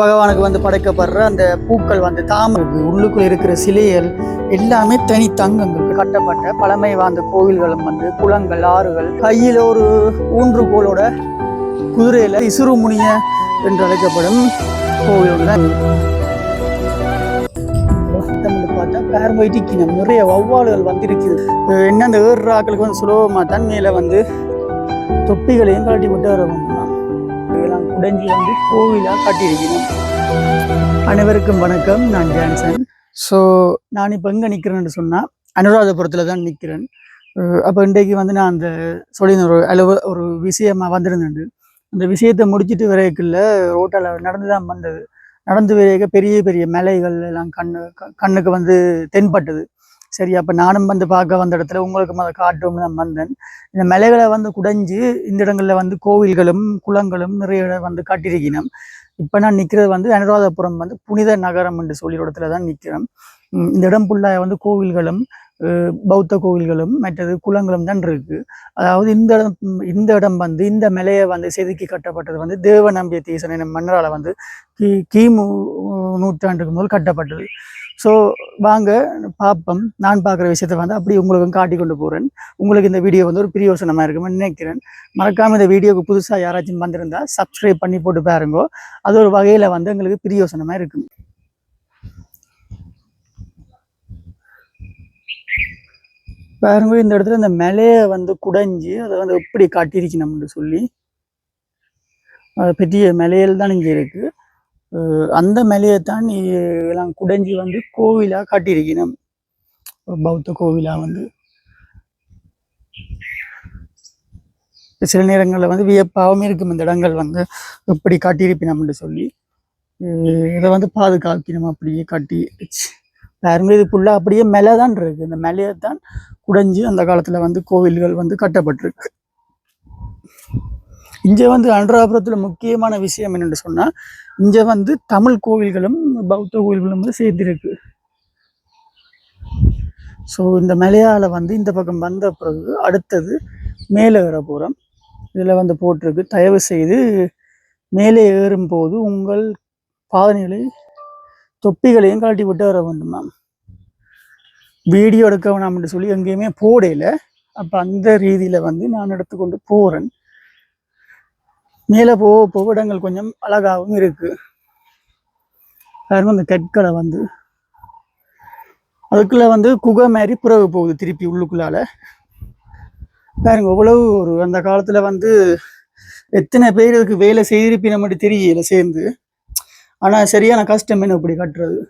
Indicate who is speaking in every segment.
Speaker 1: பகவானுக்கு வந்து படைக்கப்படுற அந்த பூக்கள் வந்து தாமரை உள்ளுக்குள் இருக்கிற சிலைகள் எல்லாமே தனி தங்கங்கள் கட்டப்பட்ட பழமை வாய்ந்த கோவில்களும் வந்து குளங்கள் ஆறுகள். கையில் ஒரு ஊன்றுகோலோட குதிரையில இசுருமுனிய என்று அழைக்கப்படும் கோவில்கள் தான் பார்த்தா பேரம்பைட்டிக்கினம் நிறைய வௌவால்கள் வந்திருக்குது. என்ன அந்த ஏறுறாக்களுக்கு வந்து சுலபமாக தண்ணியில் வந்து தொப்பிகளையும் கழட்டி விட்டு வர இதெல்லாம் குடைஞ்சி வந்து கோவிலாக கட்டியிருக்கணும் அனைவருக்கும் வணக்கம். நான் ஜான்சன். ஸோ நான் இப்போ எங்கே நிற்கிறேன்னு சொன்னால் அனுராதபுரத்தில் தான் நிற்கிறேன் அப்போ இன்றைக்கு வந்து நான் அந்த சொல்லியிருந்த ஒரு அளவு ஒரு விஷயமா வந்திருந்தேன் அந்த விஷயத்தை முடிச்சிட்டு வரைக்குள்ள ரோட்டால் நடந்து தான் வந்தது. நடந்து வரைக்க பெரிய பெரிய மலைகள் எல்லாம் கண்ணு கண்ணுக்கு வந்து தென்பட்டது. சரி அப்போ நானும் வந்து பார்க்க வந்த இடத்துல உங்களுக்கு அதை காட்டும்னு நான் வந்தேன். இந்த மலைகளை வந்து குடைஞ்சு இந்த இடங்களில் வந்து கோவில்களும் குளங்களும் நிறைய இடம் வந்து கட்டியிருக்கணும் இப்போ நான் நிற்கிறது வந்து அனுராதபுரம் வந்து புனித நகரம் என்று சொல்லி இடத்துல தான் நிற்கிறேன் இந்த இடம் ஃபுல்லாக வந்து கோவில்களும் பௌத்த கோவில்களும் மற்றது குளங்களும் தான் இருக்கு. அதாவது இந்த இடம் இந்த இடம் வந்து இந்த மலையை வந்து செதுக்கி கட்டப்பட்டது வந்து தேவநம்பிய தீசன் எனும் மன்னரால் வந்து கி கிமு நூற்றாண்டுக்கு முதல் கட்டப்பட்டது. ஸோ வாங்க பார்ப்போம் நான் பார்க்குற விஷயத்தை வந்து அப்படி உங்களுக்கும் காட்டி கொண்டு போகிறேன் உங்களுக்கு இந்த வீடியோ வந்து ஒரு பிரியோசனமாக இருக்கும்னு நினைக்கிறேன். மறக்காமல் இந்த வீடியோக்கு புதுசாக யாராச்சும் வந்திருந்தால் சப்ஸ்கிரைப் பண்ணி போட்டு பாருங்க. அது ஒரு வகையில் வந்து எங்களுக்கு பிரியோசனமாக இருக்கும். பாருங்க இந்த இடத்துல இந்த மலையை வந்து குடைஞ்சி அதை வந்து எப்படி காட்டியிருக்கணும்னு சொல்லி அதை பெரிய மலையில் தான் இங்கே இருக்குது அந்த மலையை தான் நீ எல்லாம் குடைஞ்சி வந்து கோவிலாக காட்டியிருக்கணும். பௌத்த கோவிலாக வந்து. சில நேரங்களில் வந்து வியப்பாகவும் இருக்கும். இந்த இடங்கள் வந்து எப்படி காட்டியிருப்பினம்னு சொல்லி. இதை வந்து பாதுகாக்கணும் அப்படியே காட்டி. வச்சு பாருங்க இது ஃபுல்லாக அப்படியே மலை தான் இருக்குது இந்த மேலேயே தான் குடைஞ்சு அந்த காலத்தில் வந்து கோவில்கள் வந்து கட்டப்பட்டிருக்கு. இங்கே வந்து அனுராபுரத்தில் முக்கியமான விஷயம் என்னென்னு சொன்னால் இங்கே வந்து தமிழ் கோவில்களும் பௌத்த கோவில்களும் வந்து சேர்ந்திருக்கு. ஸோ இந்த மலையாள வந்து இந்த பக்கம் வந்த பிறகு அடுத்தது மேலே ஏற போகிறோம் இதில் வந்து போட்டிருக்கு. தயவு செய்து மேலே ஏறும்போது உங்கள் பாதனைகளை தொப்பிகளையும் கழட்டி விட்டு வர வேண்டும் மேம் வீடியோ எடுக்க வேணாம்னு சொல்லி எங்கேயுமே போடையில அப்போ அந்த ரீதியில் வந்து நான் எடுத்துக்கொண்டு போகிறேன் மேலே போக போக இடங்கள் கொஞ்சம் அழகாகவும் இருக்கு. பாருங்க அந்த கற்களை வந்து. அதுக்குள்ள வந்து குகை மாதிரி புறவு போகுது திருப்பி உள்ளுக்குள்ளால. பாருங்க அவ்வளவு ஒரு அந்த காலத்துல வந்து எத்தனை பேர் இதுக்கு வேலை செய்திருப்பின மட்டும் தெரியல சேர்ந்து. ஆனா சரியான கஷ்டம் என்ன இப்படி கட்டுறது?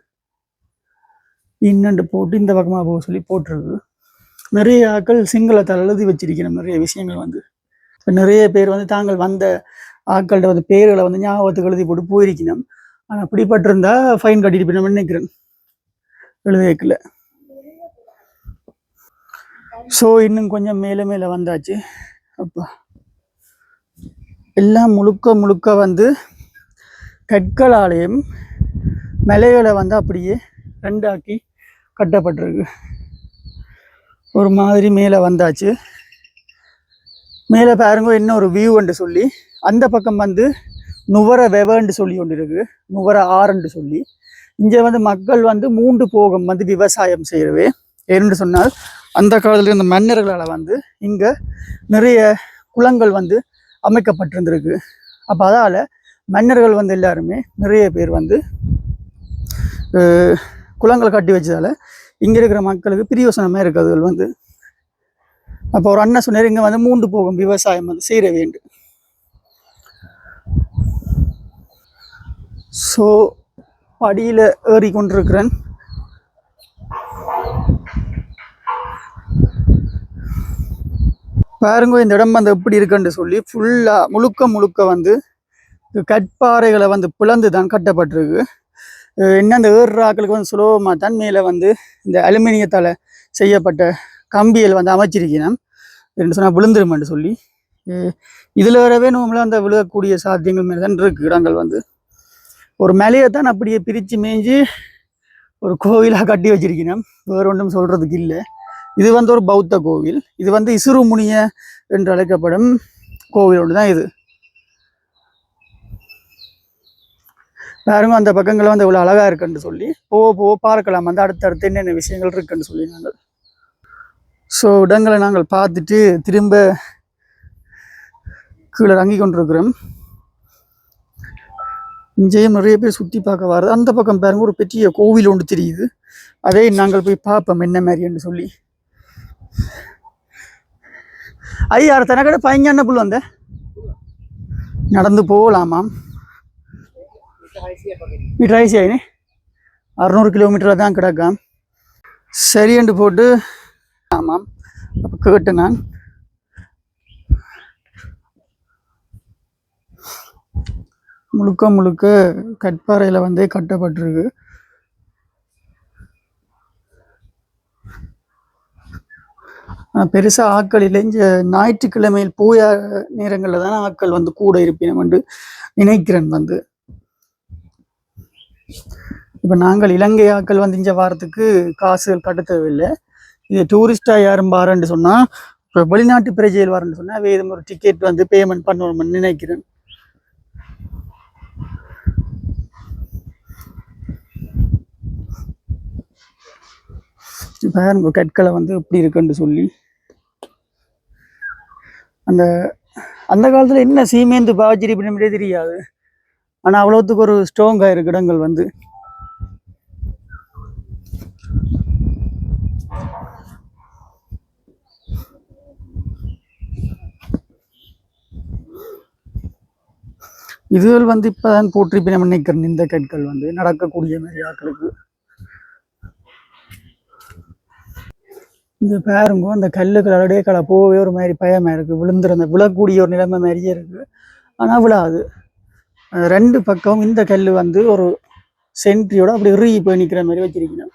Speaker 1: இன்னண்டு போட்டு இந்த பக்கமாக போக சொல்லி போட்டுருக்கு நிறைய ஆட்கள் சிங்களத்தால் எழுதி வச்சிருக்கிற நிறைய விஷயங்கள் வந்து. நிறைய பேர் வந்து தாங்கள் வந்த ஆட்கள்கிட்ட வந்து பேர்களை வந்து ஞாபகத்துக்கு எழுதி போட்டு போயிருக்கணும். ஆனால் அப்படிப்பட்டிருந்தா ஃபைன் கட்டிட்டு போய் நினைக்கிறேன். எழுத வைக்கல. ஸோ இன்னும் கொஞ்சம் மேலே மேலே வந்தாச்சு. அப்பா. எல்லாம் முழுக்க முழுக்க வந்து கற்களாலேயும் மலைகளை வந்து அப்படியே ரெண்டாக்கி கட்டப்பட்டிருக்கு. ஒரு மாதிரி மேலே வந்தாச்சு. மேலே பாருங்க இன்னும் ஒரு என்று சொல்லி. அந்த பக்கம் வந்து நுவர வெவன்னு சொல்லி ஒன்று இருக்குது நுவர ஆறுன்னு சொல்லி. இங்கே வந்து மக்கள் வந்து மூன்று போகம் வந்து விவசாயம் செய்கிறவே ஏன்னு சொன்னால் அந்த காலத்தில் இருந்த மன்னர்களால் வந்து இங்கே நிறைய குளங்கள் வந்து அமைக்கப்பட்டிருந்திருக்கு. அப்போ அதால் மன்னர்கள் வந்து எல்லாருமே நிறைய பேர் வந்து குளங்கள் கட்டி வச்சதால் இங்கே இருக்கிற மக்களுக்கு பிரியோசனமாக இருக்குது வந்து. அப்போ ஒரு அண்ணன் சொன்னார் இங்கே வந்து மூன்று போகும் விவசாயம் வந்து செய்ய வேண்டும். ஸோ படியில் ஏறி கொண்டிருக்கிறேன். பாருங்க இந்த இடம் வந்து எப்படி இருக்குன்னு சொல்லி ஃபுல்லாக முழுக்க முழுக்க வந்து கற்பாறைகளை வந்து பிளந்து தான் கட்டப்பட்டிருக்கு என்ன அந்த ஏறுறாக்களுக்கு வந்து சுலபமாக தான் மேலே வந்து இந்த அலுமினியத்தால் செய்யப்பட்ட கம்பியல் வந்து அமைச்சிருக்கிறேன். என்று சொன்னால் விழுந்துருமென்று சொல்லி. இதில் வரவே நம்மளாம் அந்த விழுகக்கூடிய சாத்தியங்கள் மேலே தான் இருக்குது இடங்கள் வந்து. ஒரு மலையை தான் அப்படியே பிரித்து மேய்ஞ்சி ஒரு கோவிலாக கட்டி வச்சிருக்கிறேன் வேறு ஒன்றும் சொல்கிறதுக்கு இல்லை. இது வந்து ஒரு பௌத்த கோவில். இது வந்து இசுருமுனிய என்று அழைக்கப்படும் கோவில் ஒன்று தான் இது. பாருங்க அந்த பக்கங்கள் வந்து இவ்வளோ அழகாக இருக்குன்னு சொல்லி. போக போக பார்க்கலாம். வந்து அடுத்தடுத்து என்னென்ன விஷயங்கள் இருக்குன்னு சொல்லி நாங்கள். ஸோ இடங்களை நாங்கள் பார்த்துட்டு திரும்ப கீழே இறங்கி கொண்டிருக்கிறோம். இங்கேயும் நிறைய பேர் சுற்றி பார்க்க வர்றது. அந்த பக்கம் பாருங்கள் ஒரு பெரிய கோவில் ஒன்று தெரியுது. அதே நாங்கள் போய் பார்ப்போம் என்ன மாதிரின்னு சொல்லி. ஐயா தனக்கடை பையன் புள்ள வந்த? நடந்து போகலாமாம் மீட்டர் ஐசி ஆயினே அறநூறு கிலோமீட்டரில் தான் கிடக்காம். சரியண்டு போட்டு ஆமாம். அப்போ கேட்டு நான். முழுக்க முழுக்க கற்பாறையில் வந்து கட்டப்பட்டிருக்கு. பெருசாக ஆட்கள் இல்லை. இந்த ஞாயிற்றுக்கிழமையில் பூயா நேரங்களில் தானே ஆட்கள் வந்து கூட இருப்பினம் என்று நினைக்கிறேன் வந்து. இப்போ நாங்கள் இலங்கை ஆட்கள் வந்து இந்த வாரத்துக்கு காசுகள் கட்ட தேவையில்லை இது டூரிஸ்டாக யாரும் பாருன்னு சொன்னால் இப்போ வெளிநாட்டு பிரஜையில் வரேன்னு சொன்னால் வேறு ஒரு டிக்கெட் வந்து பேமெண்ட் பண்ணணும்னு நினைக்கிறேன். பாருங்க கற்களை வந்து எப்படி இருக்குன்னு சொல்லி. அந்த அந்த காலத்தில் என்ன சீமேந்து பாவச்சிரி பண்ணே தெரியாது. ஆனால் அவ்வளோத்துக்கு ஒரு ஸ்ட்ராங்காக இருக்கு இடங்கள் வந்து. இதுகள் வந்து இப்போதான் போட்டிருப்பேன் நினைக்கிறேன் இந்த கற்கள் வந்து நடக்கக்கூடிய மாதிரி ஆக்களுக்கு. இந்த பாருங்க அந்த கல்லுக்கு அப்படியே கலை போகவே ஒரு மாதிரி பயமாக இருக்குது விழுந்துற அந்த விழக்கூடிய ஒரு நிலைமை மாதிரியே இருக்குது ஆனால் விழாது. ரெண்டு பக்கம் இந்த கல் வந்து ஒரு சென்ட்ரியோட அப்படி இறுகி போய் நிற்கிற மாதிரி வச்சிருக்கணும்.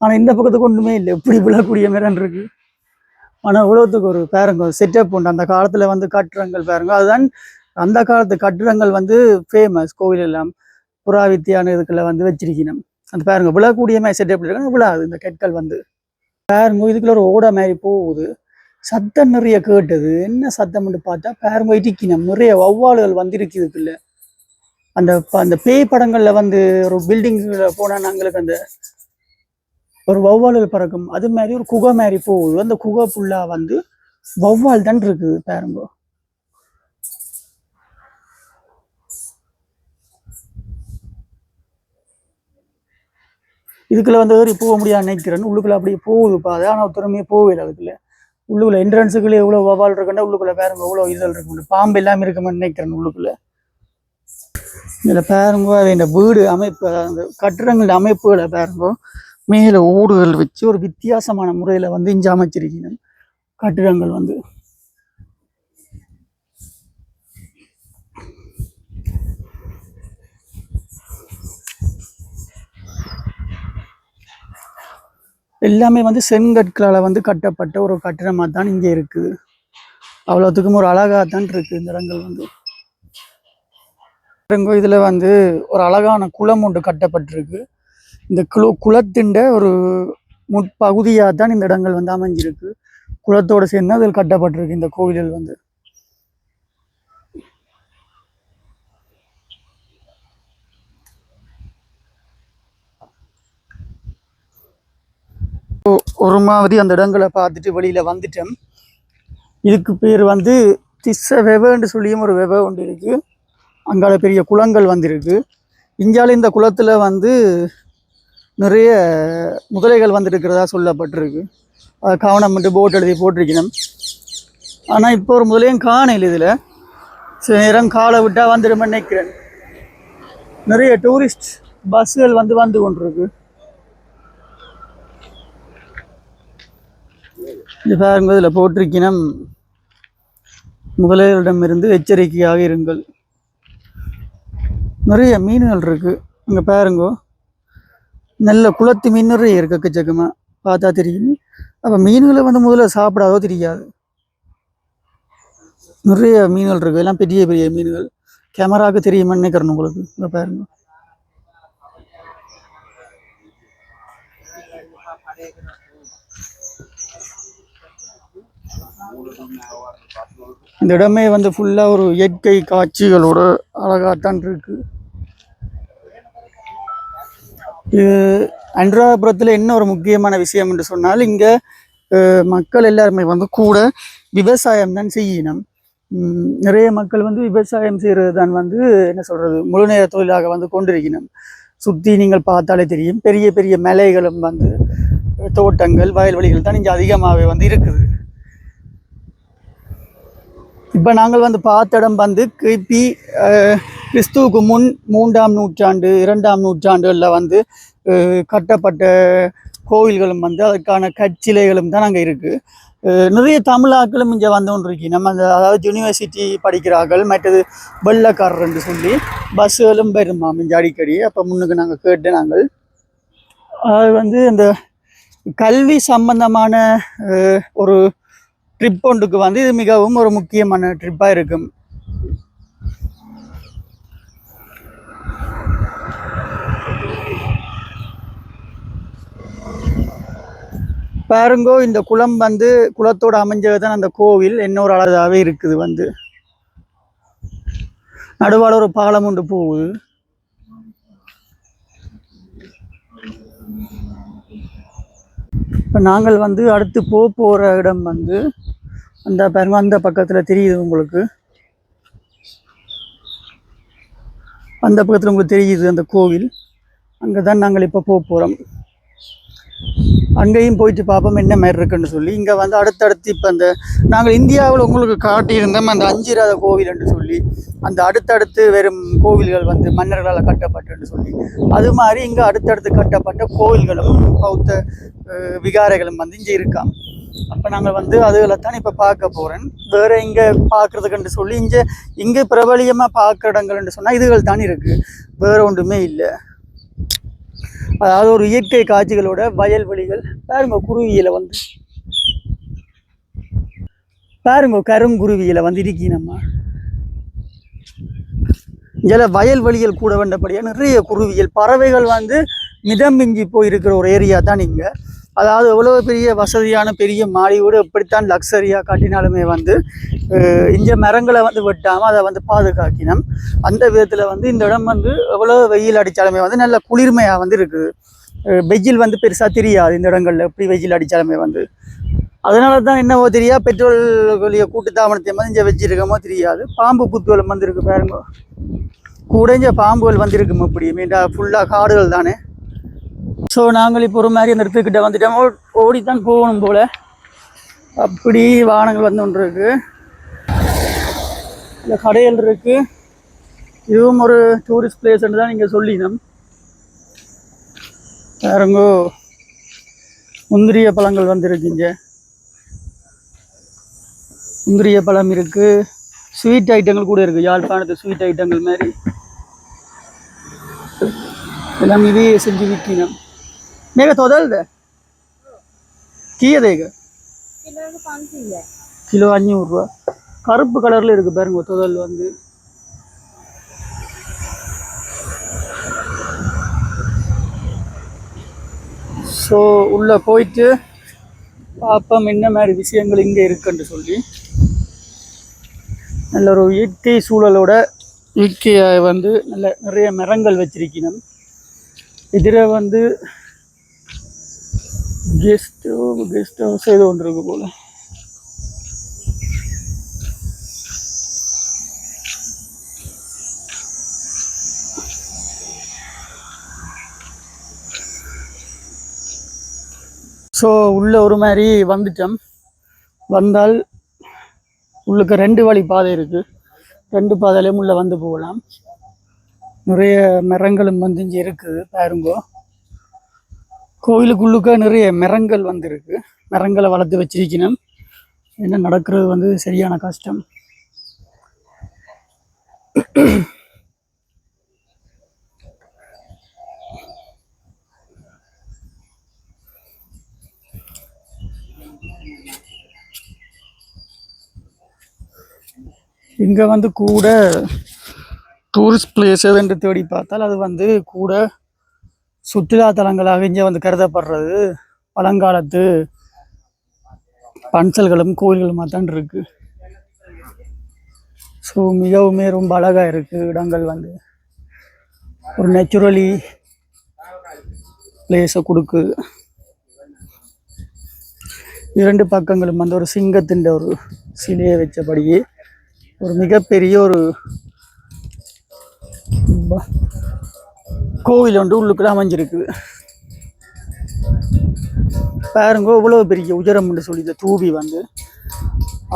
Speaker 1: ஆனால் இந்த பக்கத்துக்கு ஒன்றுமே இல்லை. இப்படி விழக்கூடிய மாதிரி இருக்கு. ஆனால் உலகத்துக்கு ஒரு பாருங்க செட்டப் உண்டு. அந்த காலத்தில் வந்து கட்டிடங்கள் பாருங்க அதுதான் அந்த காலத்து கட்டிடங்கள் வந்து ஃபேமஸ் கோவில் எல்லாம். புறாவித்தியான இதுக்குள்ள வந்து வச்சிருக்கணும். அந்த பாருங்க விழக்கூடிய மாதிரி செட்டப் இருக்காங்க விழாது. இந்த கற்கள் வந்து. பாருங்க இதுக்குள்ள ஒரு ஓட மாதிரி போகுது. சத்தம் நிறைய கேட்டது. என்ன சத்தம்னு பார்த்தா பாருங்க இடிக்கணும் நிறைய வௌவால்கள் வந்திருக்கு இதுக்குள்ள. அந்த அந்த பேய் படங்கள்ல வந்து ஒரு பில்டிங்ல போனா நாங்களுக்கு அந்த ஒரு வௌவால்கள் பறக்கும். அது மாதிரி ஒரு குகை மாதிரி போகுது. அந்த குகை ஃபுல்லா வந்து வௌவால் தான் இருக்குது பாருங்க. இதுக்குள்ள வந்து ஏறி போக முடியாது நினைக்கிறேன் உள்ளுக்குள்ள அப்படியே போகுது பாது ஆனால் திறமையே போகவே இல்லை அதுக்குள்ள. உள்ளுக்குள்ள என்ட்ரன்ஸுக்குள்ளே எவ்வளோ வவால் இருக்குன்னா உள்ளுக்குள்ள பாருங்க எவ்வளோ இதழ் இருக்கு பாம்பு எல்லாமே இருக்குமே நினைக்கிறேன் உள்ளுக்குள்ள. இதில் பாருங்க இந்த வீடு அமைப்பு அந்த கட்டிடங்களோட அமைப்புகளை பாருங்க. மேலே ஓடுகள் வச்சு ஒரு வித்தியாசமான முறையில் வந்து இங்கே அமைச்சிருக்கணும் கட்டிடங்கள் வந்து. எல்லாமே வந்து செங்கற்களால் வந்து கட்டப்பட்ட ஒரு கட்டிடமாக தான் இங்கே இருக்குது. அவ்வளோத்துக்கும் ஒரு அழகாக தான் இருக்குது இந்த இடங்கள் வந்து. பாருங்க இதில் வந்து ஒரு அழகான குளம் ஒன்று கட்டப்பட்டிருக்கு. இந்த குளு குளத்தின் ஒரு முற்பகுதியாக தான் இந்த இடங்கள் வந்து அமைஞ்சிருக்கு. குளத்தோடு சேர்ந்து அதில் கட்டப்பட்டிருக்கு இந்த கோவிலில் வந்து. ஒரு மாதிரி அந்த இடங்களை பார்த்துட்டு வெளியில் வந்துட்டேன். இதுக்கு பேர் வந்து திஸ்ஸ வெவன்னு சொல்லியும் ஒரு வெவ ஒன்று இருக்குது அங்கால பெரிய குளங்கள் வந்திருக்கு. இங்கால இந்த குளத்தில் வந்து நிறைய முதலைகள் வந்துருக்கிறதா சொல்லப்பட்டிருக்கு. அதை கவனம் மட்டும் போட் எழுதி போட்டிருக்கணும் ஆனால் இப்போ ஒரு முதலையும் காணையில் இதில். சில நேரம் காலை விட்டால் வந்துடும் நினைக்கிறேன். நிறைய டூரிஸ்ட் பஸ்ஸுகள் வந்து வந்து கொண்டிருக்கு. இந்த பாருங்கள் இதில் போட்டிருக்கினம். முதலிடமிருந்து எச்சரிக்கையாக இருங்கள். நிறைய மீன்கள் இருக்குது இங்கே பாருங்கோ. நல்ல குளத்து மீன் நிறைய இருக்கு எக்கச்சக்கமா பார்த்தா தெரியும் அப்போ மீன்களை வந்து முதல்ல சாப்பிடாதோ தெரியாது. நிறைய மீன்கள் இருக்குது எல்லாம் பெரிய பெரிய மீன்கள். கேமராவுக்கு தெரியுமான்னு நினைக்கிறேன் உங்களுக்கு. இங்கே பாருங்க. இந்த இடமே வந்து ஃபுல்லாக ஒரு இயற்கை காட்சிகளோட அழகாகத்தான் இருக்கு. இது அன்றாபுரத்தில் என்ன ஒரு முக்கியமான விஷயம் என்று சொன்னால் இங்கே மக்கள் எல்லாருமே வந்து கூட விவசாயம் தான் செய்யணும். நிறைய மக்கள் வந்து விவசாயம் செய்கிறது தான் வந்து என்ன சொல்கிறது முழு நேர தொழிலாக வந்து கொண்டிருக்கணும். சுற்றி நீங்கள் பார்த்தாலே தெரியும் பெரிய பெரிய மலைகளும் வந்து தோட்டங்கள் வயல்வெளிகள் தான் இங்கே அதிகமாகவே வந்து இருக்குது. இப்போ நாங்கள் வந்து பார்த்த இடம் வந்து கிபி கிறிஸ்துவுக்கு முன் மூன்றாம் நூற்றாண்டு இரண்டாம் நூற்றாண்டுகளில் வந்து கட்டப்பட்ட கோவில்களும் வந்து அதற்கான கற்சிலைகளும் தான் அங்கே இருக்குது நிறைய தமிழாக்களும் இங்கே வந்து ஒன்று இருக்கு நம்ம அந்த அதாவது யூனிவர்சிட்டி படிக்கிறார்கள் மற்றது வெள்ளக்காரர்ன்னு சொல்லி பஸ்ஸுகளும் பெருமாம் இங்கே அடிக்கடி அப்போ முன்னுக்கு நாங்கள் கேட்டு நாங்கள். அது வந்து அந்த கல்வி சம்பந்தமான ஒரு ட்ரிப் ஒன்றுக்கு வந்து இது மிகவும் ஒரு முக்கியமான ட்ரிப்பாக இருக்கும். பாருங்கோ இந்த குளம் வந்து குளத்தோடு அமைஞ்சது தான் அந்த கோவில். இன்னொரு அழகாகவே இருக்குது வந்து. நடுவால் ஒரு பாலம் ஒன்று போகுது. இப்போ நாங்கள் வந்து அடுத்து போக போகிற இடம் வந்து அந்த பாருங்க அந்த பக்கத்தில் தெரியுது உங்களுக்கு? அந்த பக்கத்தில் உங்களுக்கு தெரியுது அந்த கோவில். அங்கே தான் நாங்கள் இப்போ போக போகிறோம் அங்கேயும் போயிட்டு பார்ப்போம் என்ன மாதிரி இருக்குன்னு சொல்லி. இங்கே வந்து அடுத்தடுத்து இப்போ அந்த நாங்கள் இந்தியாவில் உங்களுக்கு காட்டியிருந்தோம் அந்த அஞ்சிராத கோவில்னு சொல்லி. அந்த அடுத்தடுத்து வெறும் கோவில்கள் வந்து மன்னர்களால் கட்டப்பட்டுன்னு சொல்லி. அது மாதிரி இங்கே அடுத்தடுத்து கட்டப்பட்ட கோவில்களும் பௌத்த விகாரைகளும் வந்து இங்கே இருக்காம் அப்போ நாங்கள் வந்து அதுகளை தான் இப்போ பார்க்க போகிறேன் வேறு இங்கே பார்க்குறதுக்குன்னு சொல்லி இங்கே இங்கே பிரபலியமாக பார்க்குற இடங்கள்னு சொன்னால் இதுகள் தான் இருக்குது வேறு ஒன்றுமே இல்லை. அதாவது ஒரு இயற்கை காட்சிகளோட வயல்வெளிகள். பாருங்க குருவியில் வந்து. பாருங்க கருங்குருவியில் வந்து இருக்கி நம்ம. இதில் வயல்வெளிகள் கூட வேண்டபடியாக நிறைய குருவியல் பறவைகள் வந்து மிதமிஞ்சி போயிருக்கிற ஒரு ஏரியா தான் இங்கே. அதாவது எவ்வளோ பெரிய வசதியான பெரிய மாடி வீடு எப்படித்தான் லக்ஸரியாக காட்டினாலுமே வந்து இந்த மரங்களை வந்து வெட்டாமல் அதை வந்து பாதுகாக்கினோம். அந்த விதத்தில் வந்து இந்த இடம் வந்து எவ்வளோ வெயில் அடித்தாலுமே வந்து நல்ல குளிர்மையாக வந்து இருக்குது வெயில் வந்து பெருசாக தெரியாது இந்த இடங்களில் எப்படி வெயில் அடித்தாலுமே வந்து. அதனால தான் என்னவோ தெரியா பெட்ரோல் வெளியே கூட்டு தாமனத்தை மாதிரி இங்கே வச்சிருக்கமோ தெரியாது. பாம்பு புத்துவலம் வந்திருக்கு பாருங்க. கூட இங்கே பாம்புகள் வந்திருக்கும் அப்படி மீண்டா ஃபுல்லாக காடுகள் தானே. ஸோ நாங்கள் இப்போ ஒரு மாதிரி அந்த இடத்துக்கிட்ட வந்துட்டோம். ஓடித்தான் போகணும் போல. அப்படி வாகனங்கள் வந்து ஒன்று இருக்கு இந்த கடைகள் இருக்கு. இதுவும் ஒரு டூரிஸ்ட் பிளேஸ்ன்னு தான் நீங்கள் சொல்லினோம். வேறங்கோ முந்திரிய பழங்கள் வந்துருக்குங்க. முந்திரிய பழம் இருக்கு. ஸ்வீட் ஐட்டங்கள் கூட இருக்கு. யாழ்ப்பாணத்து ஸ்வீட் ஐட்டங்கள் மாதிரி. எல்லாம் இதே செஞ்சு விற்கணும் மேக தொதல்த கீயதேக கிலோ அஞ்சூறுரூவா கருப்பு கலரில் இருக்கு பாருங்க தொதல் வந்து ஸோ உள்ளே போயிட்டு பார்ப்போம் என்ன மாதிரி விஷயங்கள் இங்கே இருக்குன்னு சொல்லி நல்ல ஒரு இயற்கை சூழலோட இயற்கையாக வந்து நல்ல நிறைய மரங்கள் வச்சிருக்கணும் இதில் வந்து கெஸ்ட் கெஸ்ட் ஹவுஸ் ஏதோ ஒன்று இருக்கு போல. ஸோ உள்ளே ஒரு மாதிரி வந்துட்டோம். வந்தால் உள்ளுக்கு ரெண்டு வழி பாதை இருக்கு. ரெண்டு பாதையிலையும் உள்ளே வந்து போகலாம். நிறைய மரங்களும் வந்து இங்கே இருக்குது பாருங்கோ. கோவிலுக்குள்ளுக்க நிறைய மரங்கள் வந்திருக்கு. மரங்களை வளர்த்து வச்சிருக்கணும். என்ன நடக்கிறது வந்து சரியான கஷ்டம். இங்கே வந்து கூட டூரிஸ்ட் பிளேஸ் என்று தேடி பார்த்தால் அது வந்து கூட சுற்றுலா தலங்களாக இங்கே வந்து கருதப்படுறது. பழங்காலத்து பன்சல்களும் கோயில்களுமாக தான் இருக்குது ஸோ மிகவுமே ரொம்ப அழகாக இருக்குது இடங்கள் வந்து. ஒரு நேச்சுரலி பிளேஸை கொடுக்கு. இரண்டு பக்கங்களும் வந்து ஒரு சிங்கத்தின் ஒரு சிலையை வச்சபடியே ஒரு மிகப்பெரிய ஒரு கோவில் ஒன்று உள்ளுக்குள்ள அமைஞ்சிருக்கு. பாருங்க இவ்வளோ பெரிய உயரம்னு சொல்லி இந்த தூவி வந்து.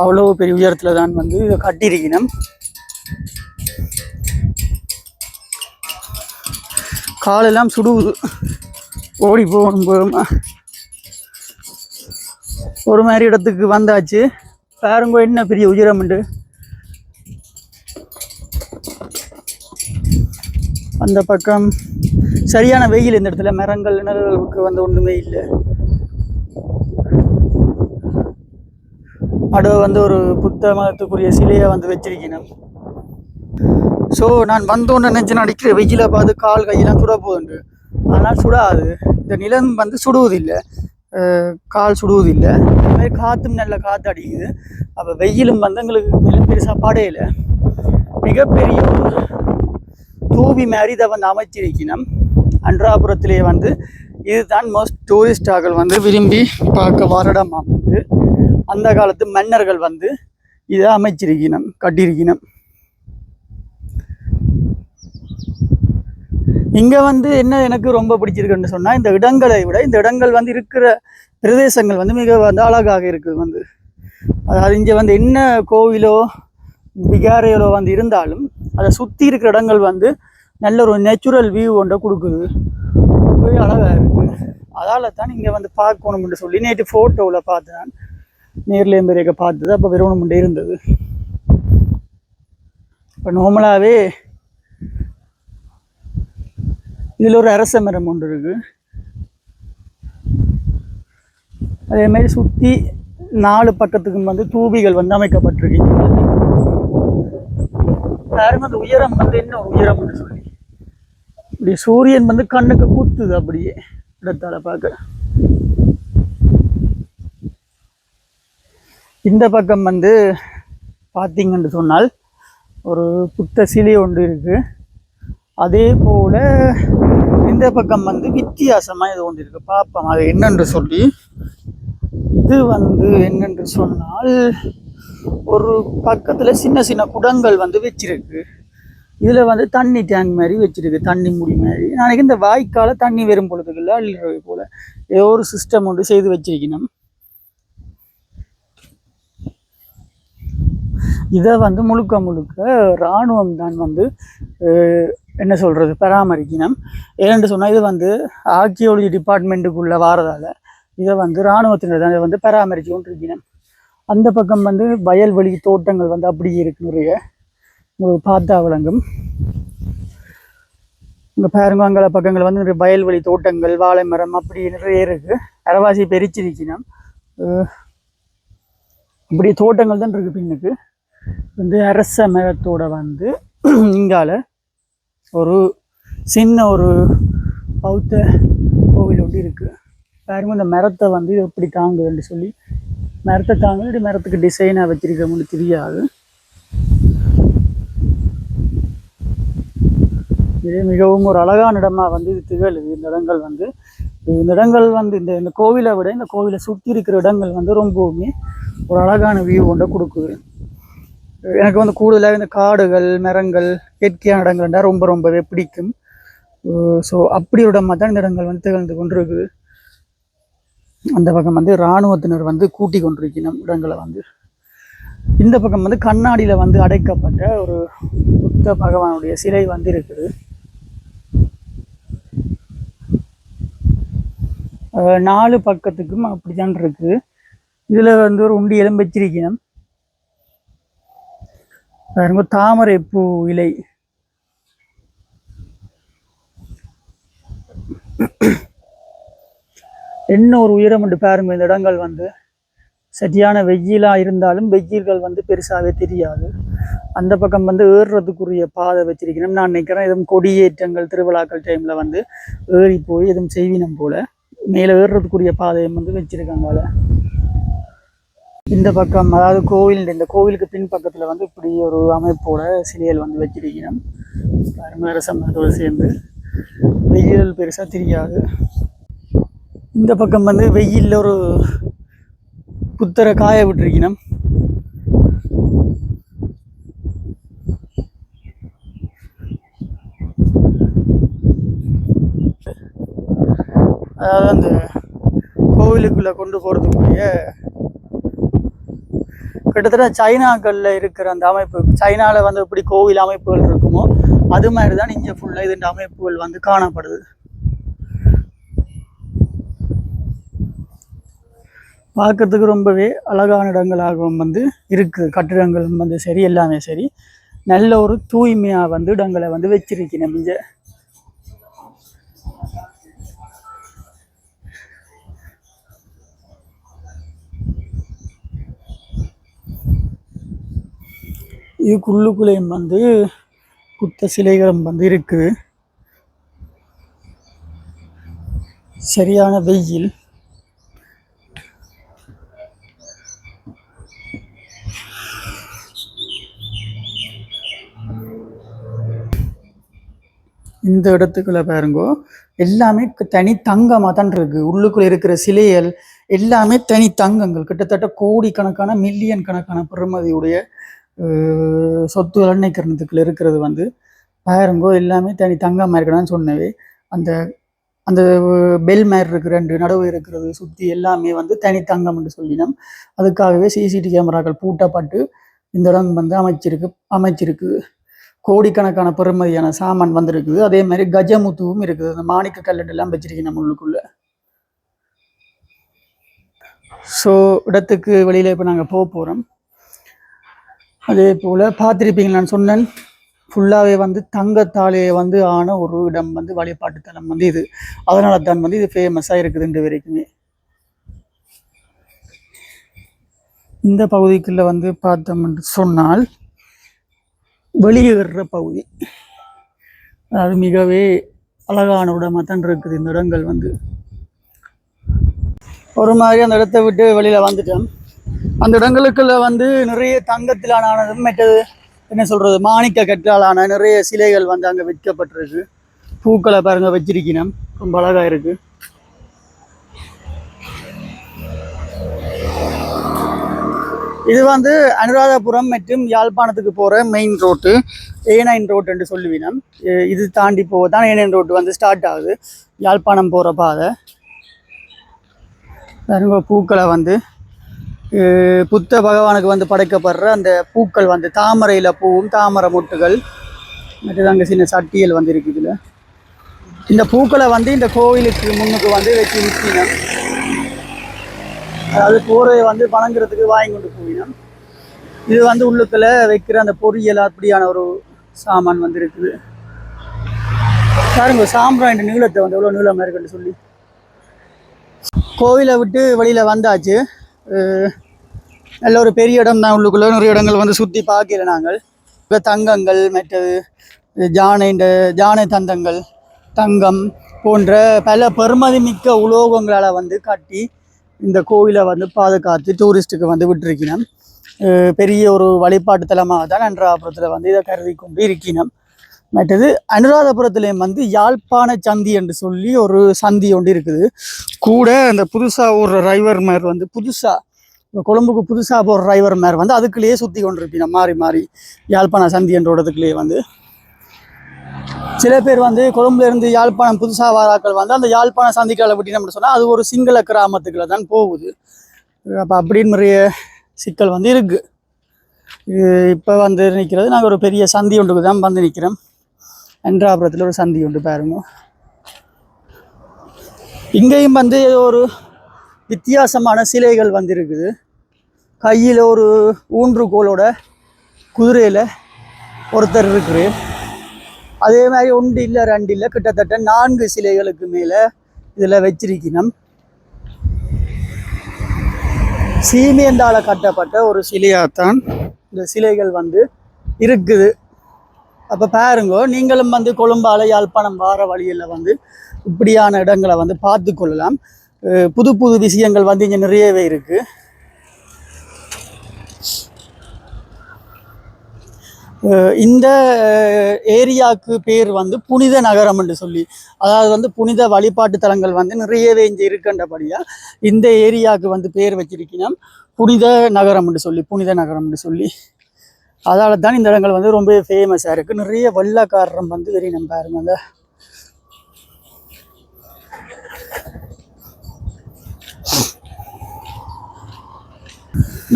Speaker 1: அவ்வளோ பெரிய உயரத்தில் தான் வந்து இதை கட்டியிருக்கணும். காலெல்லாம் சுடுவுது ஓடி போகணும் போகுமா ஒரு மாதிரி இடத்துக்கு வந்தாச்சு. பாருங்க என்ன பெரிய உயரம்ண்டு அந்த பக்கம் சரியான வெயில் இந்த இடத்துல. மரங்கள் நிழல்களுக்கு வந்து ஒன்றுமே இல்லை. அட வந்து ஒரு புத்த மதத்துக்குரிய சிலையை வந்து வச்சிருக்கணும். ஸோ நான் வந்தோன்னு நினச்சி அடிக்கிற வெயில பார்த்து கால் கையெல்லாம் சுட போகுது. ஆனால் சுடாது. இந்த நிலம் வந்து சுடுவதில்லை. கால் சுடுவதில்லை. அதுமாதிரி காற்றும் நல்ல காற்று அடிக்குது. அப்போ வெயிலும் வந்து எங்களுக்கு வெயில் பெருசாக இல்லை மிகப்பெரிய ஒரு தூவி மாதிரி இதை வந்து அமைச்சிருக்கணும் அன்றாபுரத்திலே வந்து இதுதான் மோஸ்ட் டூரிஸ்டாக்கள் வந்து விரும்பி பார்க்க வரடமா வந்து அந்த காலத்து மன்னர்கள் வந்து இதை அமைச்சிருக்கணும் கட்டியிருக்கணும் இங்கே வந்து என்ன எனக்கு ரொம்ப பிடிச்சிருக்குன்னு சொன்னால் இந்த இடங்களை விட இந்த இடங்கள் வந்து இருக்கிற பிரதேசங்கள் வந்து மிக வந்து அழகாக இருக்குது வந்து. அதாவது இங்கே வந்து என்ன கோவிலோ விகாரைகளோ வந்து இருந்தாலும் அதை சுற்றி இருக்கிற இடங்கள் வந்து நல்ல ஒரு நேச்சுரல் வியூ ஒன்றை கொடுக்குது. ரொம்பவே அழகாக இருக்குது அதால தான் நீங்கள் வந்து பார்க்கணும்னு சொல்லி நேற்று ஃபோட்டோவில் பார்த்தேன். நேர்ல பெரிய பார்த்தது. அப்போ விரும்பணும் இருந்தது. இப்போ நார்மலாகவே இதில் ஒரு அரச மரம் ஒன்று இருக்குது அதேமாதிரி சுற்றி நாலு பக்கத்துக்கும் வந்து தூபிகள் வந்து அமைக்கப்பட்டிருக்கு பாருங்க அந்த உயரம் வந்து என்ன உயரம்னு சொல்லி. இப்படி சூரியன் வந்து கண்ணுக்கு குத்துது அப்படியே இடத்தால பார்க்க. இந்த பக்கம் வந்து பார்த்தீங்கன்னு சொன்னால் ஒரு புத்த சிலை ஒன்று இருக்கு. அதே போல இந்த பக்கம் வந்து வித்தியாசமாக இது ஒன்று இருக்கு. பார்ப்போம் அது என்னென்று சொல்லி. இது வந்து என்னென்று சொன்னால் ஒரு பக்கத்துல சின்ன சின்ன குடங்கள் வந்து வச்சிருக்கு. இதில் வந்து தண்ணி டேங்க் மாதிரி வச்சிருக்கு தண்ணி முடி மாதிரி. நாளைக்கு இந்த வாய்க்கால தண்ணி வரும் பொழுதுக்குள்ள அள்ளிடுறது போல ஏதோ ஒரு சிஸ்டம் ஒன்று செய்து வச்சிருக்கணும். இதை வந்து முழுக்க முழுக்க இராணுவம் தான் வந்து என்ன சொல்கிறது பராமரிக்கணும். ஏன்னு சொன்னால் இது வந்து ஆர்கியோலஜி டிபார்ட்மெண்ட்டுக்குள்ளே வாரதால் இதை வந்து இராணுவத்தினர் தான் இதை வந்து பராமரித்து கொண்டிருக்கணும். அந்த பக்கம் வந்து வயல்வெளி தோட்டங்கள் வந்து அப்படியே இருக்கு நிறைய உங்களுக்கு பார்த்தா விளங்கும். இங்கே பாருங்க பக்கங்கள் வந்து நிறைய வயல்வெளி தோட்டங்கள் வாழை மரம் அப்படி நிறைய இருக்குது அரவாசி பெரிச்சிருக்கணும் இப்படி தோட்டங்கள் தான் இருக்குது பின்னுக்கு. வந்து அரச மரத்தோட வந்து இங்கால ஒரு சின்ன ஒரு பௌத்த கோவில் ஒன்று இருக்குது பாருங்க இந்த மரத்தை வந்து எப்படி தாங்குதுன்னு சொல்லி மரத்தை தாங்க மரத்துக்கு டிசைனாக வச்சிருக்கோம்னு தெரியாது. இது மிகவும் ஒரு அழகான இடமா வந்து இது திகழுது. இந்த இடங்கள் வந்து இந்த இடங்கள் வந்து இந்த இந்த கோவிலை விட இந்த கோவிலை சுற்றி இருக்கிற இடங்கள் வந்து ரொம்பவுமே ஒரு அழகான வியூ கொண்டு கொடுக்குது. எனக்கு வந்து கூடுதலாக இந்த காடுகள் மரங்கள் இயற்கையான இடங்கள்னா ரொம்ப ரொம்பவே பிடிக்கும். ஸோ அப்படி ஒரு இடமா தான் இந்த இடங்கள் வந்து திகழ்ந்து கொண்டிருக்குது. அந்த பக்கம் வந்து இராணுவத்தினர் வந்து கூட்டி கொண்டிருக்கணும் இடங்களை வந்து இந்த பக்கம் வந்து கண்ணாடியில் வந்து அடைக்கப்பட்ட ஒரு புத்த பகவானுடைய சிலை வந்து இருக்குது. நாலு பக்கத்துக்கும் அப்படித்தான் இருக்குது இதில் வந்து ஒரு உண்டி எலும்பச்சிருக்கணும் பாருங்க தாமரை பூ இலை. என்ன ஒரு உயரம் என்று பாருங்க இந்த இடங்கள் வந்து. சரியான வெயிலாக இருந்தாலும் வெயில்கள் வந்து பெருசாகவே தெரியாது. அந்த பக்கம் வந்து ஏறுறதுக்குரிய பாதை வச்சிருக்கணும் நான் நினைக்கிறேன் எதுவும் கொடியேற்றங்கள் திருவிழாக்கள் டைமில் வந்து ஏறி போய் எதுவும் செய்வினம் போல். மேலே ஏறுறதுக்குரிய பாதையும் வந்து வச்சுருக்காங்க இந்த பக்கம் அதாவது கோவில் இந்த கோவிலுக்கு பின் பக்கத்தில் வந்து இப்படி ஒரு அமைப்போட சிலைகள் வந்து வச்சிருக்கணும் பாருங்க அரசமரத்தோடு சேர்ந்து. வெயில் பெருசாக தெரியாது. இந்த பக்கம் வந்து வெயிலில் ஒரு புத்தரை காய விட்டுருக்கணும். அதாவது அந்த கோவிலுக்குள்ளே கொண்டு போகிறதுக்குரிய கிட்டத்தட்ட சைனாக்களில் இருக்கிற அந்த அமைப்பு சைனாவில் வந்து எப்படி கோவில் அமைப்புகள் இருக்குமோ அது மாதிரி தான் இங்கே ஃபுல்லாக இதுன்ற அமைப்புகள் வந்து காணப்படுது. பார்க்கறதுக்கு ரொம்பவே அழகான இடங்களாகவும் வந்து இருக்குது கட்டிடங்களும் வந்து சரி எல்லாமே சரி. நல்ல ஒரு தூய்மையாக வந்து இடங்களை வந்து வச்சிருக்கணும் இங்கே இதுக்குள்ளுக்குள்ளேயும் வந்து புத்த சிலைகளும் வந்து இருக்குது சரியான வெயில். இந்த இடத்துக்குள்ள பாருங்கோ எல்லாமே தனி தங்கமாக தான் இருக்கு. உள்ளுக்குள்ள இருக்கிற சிலைகள் எல்லாமே தனி தங்கங்கள். கிட்டத்தட்ட கோடிக்கணக்கான மில்லியன் கணக்கான பெருமதியுடைய சொத்து சொத்துகள் இருக்கிறது வந்து பாருங்கோ எல்லாமே தனி தங்கமாக இருக்கணும்னு சொன்னவே அந்த அந்த பெல் மாதிரி இருக்கு ரெண்டு நடவு இருக்கிறது சுற்றி எல்லாமே வந்து தனி தங்கம்னு சொல்லினோம். அதுக்காகவே சிசிடி கேமராக்கள் பூட்டப்பட்டு இந்த இடம் வந்து அமைச்சிருக்கு அமைச்சிருக்கு. கோடிக்கணக்கான பெறுமதியான சாமான் வந்திருக்குது. அதே மாதிரி கஜமுத்துவும் இருக்குது. அந்த மாணிக்க கல்லட் எல்லாம் நம்ம உள்ளுக்குள்ள. ஸோ இடத்துக்கு வெளியில் இப்போ நாங்கள் போக போகிறோம் அதே போல் பார்த்துருப்பீங்க நான் சொன்னேன். ஃபுல்லாகவே வந்து தங்கத்தாலே வந்து ஆன ஒரு இடம் வந்து வழிபாட்டு தலம் வந்து இது. அதனால தான் வந்து இது ஃபேமஸாக இருக்குது இன்று வரைக்குமே. இந்த பகுதிக்குள்ளே வந்து பார்த்தோம்னு சொன்னால் வெளியேறுற பகுதி. அது மிகவே அழகான இடமாக தான் இருக்குது. இந்த இடங்கள் வந்து ஒரு மாதிரி அந்த இடத்த விட்டு வெளியில் வந்துட்டோம் அந்த இடங்களுக்குள்ள வந்து நிறைய தங்கத்திலான ஆனதும் மற்றது என்ன சொல்கிறது மாணிக்க கற்றாலான நிறைய சிலைகள் வந்து அங்கே விற்கப்பட்டிருக்கு. பூக்களை பாருங்க வச்சிருக்கணும் ரொம்ப அழகாக இருக்குது இது வந்து அனுராதபுரம் மற்றும் யாழ்ப்பாணத்துக்கு போகிற main road A nine road என்று சொல்லுவினம் இது தாண்டி போக தான் ஏ நைன் ரோட்டு வந்து ஸ்டார்ட் ஆகுது. யாழ்ப்பாணம் போகிற பாதை. பாருங்க பூக்களை வந்து புத்த பகவானுக்கு வந்து படைக்கப்படுற அந்த பூக்கள் வந்து தாமரையில் பூவும் தாமரை மொட்டுகள் மற்றது அங்கே சின்ன சட்டியல் வந்து இருக்குது இந்த பூக்களை வந்து இந்த கோவிலுக்கு முன்னுக்கு வந்து வச்சு நிற்கணும் அதாவது கூரை வந்து வணங்குறதுக்கு வாங்கி கொண்டு போயினோம். இது வந்து உள்ளுக்குள்ள வைக்கிற அந்த பொரியல் அப்படியான ஒரு சாமான் வந்து இருக்குது. பாருங்க சாம்பிராயின் நீளத்தை வந்து எவ்வளோ நீளமாக இருக்குன்னு சொல்லி. கோவிலை விட்டு வெளியில் வந்தாச்சு. நல்ல ஒரு பெரிய இடம் தான் உள்ளுக்குள்ளே. நிறைய இடங்கள் வந்து சுற்றி பார்க்கல நாங்கள். இப்போ தங்கங்கள் மற்றது ஜானை இந்த ஜானை தந்தங்கள் தங்கம் போன்ற பல பெருமதி மிக்க உலோகங்களால் வந்து கட்டி இந்த கோவிலை வந்து பாதுகாத்து டூரிஸ்ட்டுக்கு வந்து விட்டுருக்கணும் பெரிய ஒரு வழிபாட்டு தலமாக தான் அனுராதபுரத்தில் வந்து இதை கருதி கொண்டு இருக்கணும் மற்றது அனுராதபுரத்துலேயும் வந்து யாழ்ப்பாண சந்தி என்று சொல்லி ஒரு சந்தி ஒன்று இருக்குது. கூட அந்த புதுசாக ஒரு டிரைவர் மேர் வந்து புதுசாக இப்போ கொழும்புக்கு புதுசாக போகிற டிரைவர் மேர் வந்து அதுக்குள்ளேயே சுற்றி கொண்டிருப்பீங்க மாறி மாறி யாழ்ப்பாண சந்தி என்ற இடத்துக்குள்ளேயே வந்து. சில பேர் வந்து கொழும்புலேருந்து யாழ்ப்பாணம் புதுசாக வாராக்கள் வந்து அந்த யாழ்ப்பாண சந்திக்கால நம்ம சொன்னால் அது ஒரு சிங்கள கிராமத்துக்குள்ள தான் போகுது. அப்போ அப்படின்னு நிறைய சிக்கல் வந்து இருக்கு. இப்போ வந்து நிற்கிறது நாங்கள் ஒரு பெரிய சந்தி ஒன்றுக்கு தான் வந்து நிற்கிறோம் அன்றாபுரத்தில் ஒரு சந்தி உண்டு பாருங்க. இங்கேயும் வந்து ஒரு வித்தியாசமான சிலைகள் வந்து இருக்குது. கையில் ஒரு ஊன்றுகோலோட குதிரையில் ஒருத்தர் இருக்கிறார். அதே மாதிரி ஒன்று இல்லை ரெண்டு இல்லை கிட்டத்தட்ட நான்கு சிலைகளுக்கு மேலே இதில் வச்சிருக்கணும். சீமேந்தால் கட்டப்பட்ட ஒரு சிலையாகத்தான் இந்த சிலைகள் வந்து இருக்குது. அப்போ பாருங்க நீங்களும் வந்து கொழும்பால யாழ்ப்பாணம் வார வழியில் வந்து இப்படியான இடங்களை வந்து பார்த்து கொள்ளலாம். புது புது விஷயங்கள் வந்து இங்கே நிறையவே இருக்குது இந்த ஏரியாவுக்கு பேர் வந்து புனித நகரம் என்று சொல்லி அதாவது வந்து புனித வழிபாட்டு தலங்கள் வந்து நிறையவே இங்கே இருக்கின்றபடியாக இந்த ஏரியாவுக்கு வந்து பேர் வச்சிருக்கணும். புனித நகரம்னு சொல்லி புனித நகரம்னு சொல்லி. அதால் தான் இந்த இடங்கள் வந்து ரொம்ப ஃபேமஸாக இருக்குது நிறைய வெள்ளக்காரரம் வந்து வெறி நம்ம பாருங்க. அந்த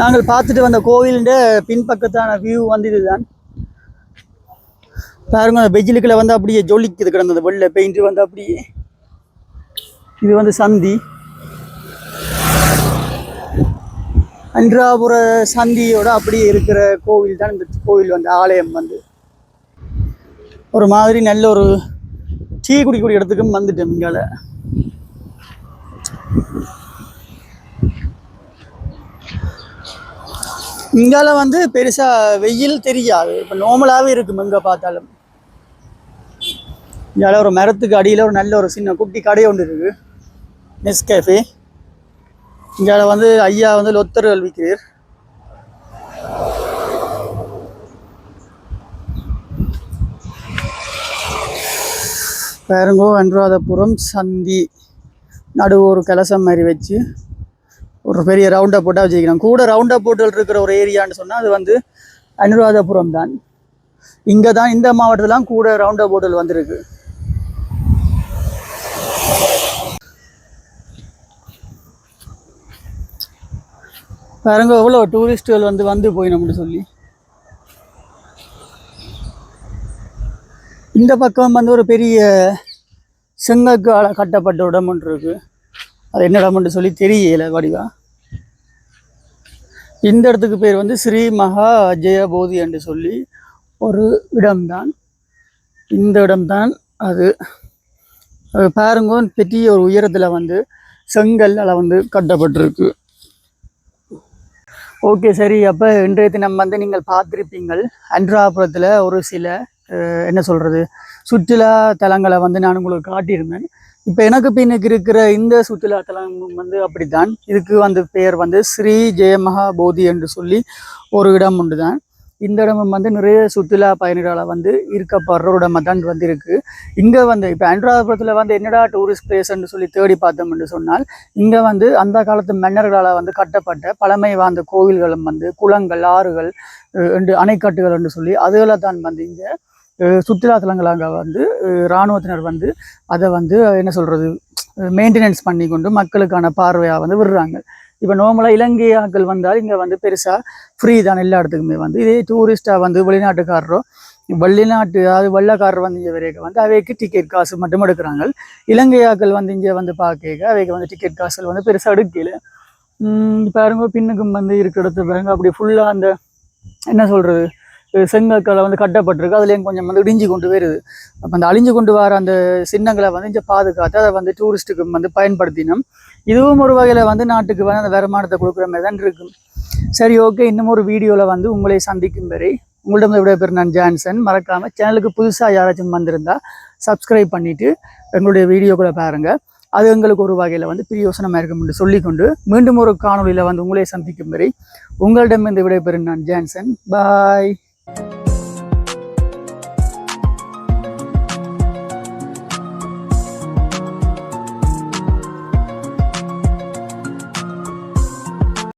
Speaker 1: நாங்கள் பார்த்துட்டு வந்த கோவிலுடைய பின்பக்கத்தான வியூ வந்து இதுதான். பாருங்க அந்த வந்து அப்படியே ஜொலிக்குது கிடந்தது வெள்ளை பெயிண்ட் வந்து அப்படியே. இது வந்து சந்தி. அன்றாபுர சந்தியோட அப்படியே இருக்கிற கோவில் தான் இந்த கோவில் வந்து ஆலயம் வந்து. ஒரு மாதிரி நல்ல ஒரு டீ குடிக்கூடிய இடத்துக்கும் வந்துட்டேன் இங்கால. இங்கால வந்து பெருசா வெயில் தெரியாது. இப்போ நார்மலாகவே இருக்கும் எங்கே பார்த்தாலும். இங்கால ஒரு மரத்துக்கு அடியில் ஒரு நல்ல ஒரு சின்ன குட்டி கடை ஒன்று இருக்கு. நெஸ்கேஃபே இங்கால வந்து ஐயா வந்து லொத்தர்கள் விற்கிறீர் பேருங்கோ அன்றாதபுரம் சந்தி நடுவு ஒரு கலசம் மாதிரி வச்சு ஒரு பெரிய ரவுண்டாக போட்டால் வச்சுக்கலாம் கூட ரவுண்டாக போட்டல் இருக்கிற ஒரு ஏரியான்னு சொன்னால் அது வந்து அனுராதபுரம் தான். இங்கே தான் இந்த மாவட்டத்திலாம் கூட ரவுண்டாக போட்டல் வந்திருக்கு. பாருங்க எவ்வளோ டூரிஸ்ட்டுகள் வந்து வந்து போயினோம்னு சொல்லி. இந்த பக்கம் வந்து ஒரு பெரிய செங்கக்கால கட்டப்பட்ட இடம் ஒன்று இருக்கு. அது என்ன இடம்னு சொல்லி தெரியல வடிவா. இந்த இடத்துக்கு பேர் வந்து ஸ்ரீ மகா ஜெயபோதி என்று சொல்லி ஒரு இடம்தான். இந்த இடம்தான் அது. அது பாருங்க பெரிய ஒரு உயரத்தில் வந்து செங்கல்லால் வந்து கட்டப்பட்டிருக்கு. ஓகே சரி. அப்போ இன்றைய தினம் வந்து நீங்கள் பார்த்துருப்பீங்கள். அன்றாபுரத்தில் ஒரு சில என்ன சொல்கிறது சுற்றுலா தலங்களை வந்து நான் உங்களுக்கு காட்டியிருந்தேன். இப்போ எனக்கு பின்னுக்கு இருக்கிற இந்த சுற்றுலா தலம் வந்து அப்படித்தான். இதுக்கு வந்து பெயர் வந்து ஸ்ரீ ஜெயமகா போதி என்று சொல்லி ஒரு இடம் உண்டு தான் இந்த இடமும் வந்து நிறைய சுற்றுலா பயணிகளை வந்து இருக்கப்படுற ஒரு இடமா தான் வந்து இங்கே வந்து இப்போ அனுராதபுரத்தில் வந்து என்னடா டூரிஸ்ட் பிளேஸ்ன்னு சொல்லி தேடி பார்த்தோம் என்று சொன்னால் இங்கே வந்து அந்த காலத்து மன்னர்களால் வந்து கட்டப்பட்ட பழமை வாய்ந்த கோவில்களும் வந்து குளங்கள் ஆறுகள் என்று அணைக்கட்டுகள் என்று சொல்லி அதுகளை தான் வந்து இங்கே சுற்றுலா தலங்களாக வந்து இராணுவத்தினர் வந்து அதை வந்து என்ன சொல்கிறது மெயின்டெனன்ஸ் பண்ணி கொண்டு மக்களுக்கான பார்வையாக வந்து விடுறாங்க. இப்போ நார்மலாக இலங்கை வந்தால் இங்கே வந்து பெருசாக ஃப்ரீ தான் எல்லா இடத்துக்குமே வந்து. இதே டூரிஸ்ட்டாக வந்து வெளிநாட்டுக்காரரோ வெளிநாட்டு அதாவது வெள்ளக்காரர் வந்து இங்கே வரைக்கும் வந்து அவைக்கு டிக்கெட் காசு மட்டும் எடுக்கிறாங்க. இலங்கை வந்து இங்கே வந்து பார்க்க அவைக்கு வந்து டிக்கெட் காசுகள் வந்து பெருசாக எடுக்கல. பாருங்க பின்னுக்கும் வந்து இருக்கிற இடத்துல பாருங்க அப்படி ஃபுல்லாக அந்த என்ன சொல்கிறது செங்கற்களை வந்து கட்டப்பட்டிருக்கு. அதுலேயும் கொஞ்சம் வந்து இடிஞ்சு கொண்டு வருது. அப்போ அந்த அழிஞ்சு கொண்டு வர அந்த சின்னங்களை வந்து இங்கே பாதுகாத்து அதை வந்து டூரிஸ்ட்டுக்கு வந்து பயன்படுத்தினோம். இதுவும் ஒரு வகையில் வந்து நாட்டுக்கு வந்து அந்த வருமானத்தை கொடுக்குற மாதிரி தான் இருக்கும். சரி ஓகே. இன்னும் ஒரு வீடியோவில் வந்து உங்களை சந்திக்கும் வரை உங்களிடம் விட பேர் நான் ஜான்சன். மறக்காமல் சேனலுக்கு புதுசாக யாராச்சும் வந்திருந்தால் சப்ஸ்கிரைப் பண்ணிவிட்டு எங்களுடைய வீடியோக்களை பாருங்கள் அது எங்களுக்கு ஒரு வகையில் வந்து பிரியோசனமாக இருக்கும் என்று சொல்லிக்கொண்டு மீண்டும் ஒரு காணொளியில் வந்து உங்களை சந்திக்கும் வரை உங்களிடம் இந்த விடைபெறும் நான் ஜான்சன். பாய்